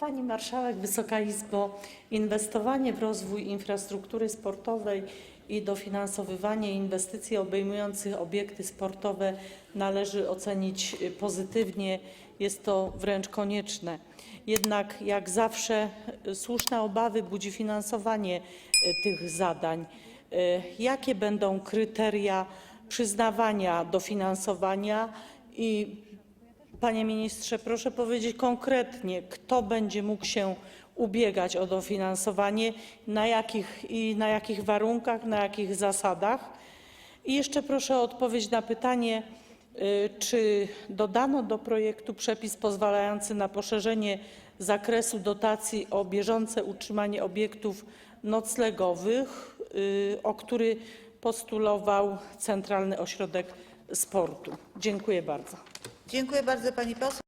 Pani Marszałek, Wysoka Izbo, inwestowanie w rozwój infrastruktury sportowej i dofinansowywanie inwestycji obejmujących obiekty sportowe należy ocenić pozytywnie. Jest to wręcz konieczne. Jednak jak zawsze słuszne obawy budzi finansowanie y, tych zadań. Y, Jakie będą kryteria przyznawania dofinansowania i Panie ministrze, proszę powiedzieć konkretnie, kto będzie mógł się ubiegać o dofinansowanie na jakich, i na jakich warunkach, na jakich zasadach. I jeszcze proszę o odpowiedź na pytanie, y, czy dodano do projektu przepis pozwalający na poszerzenie zakresu dotacji o bieżące utrzymanie obiektów noclegowych, y, o który postulował Centralny Ośrodek Sportu. Dziękuję bardzo. Dziękuję bardzo, pani poseł.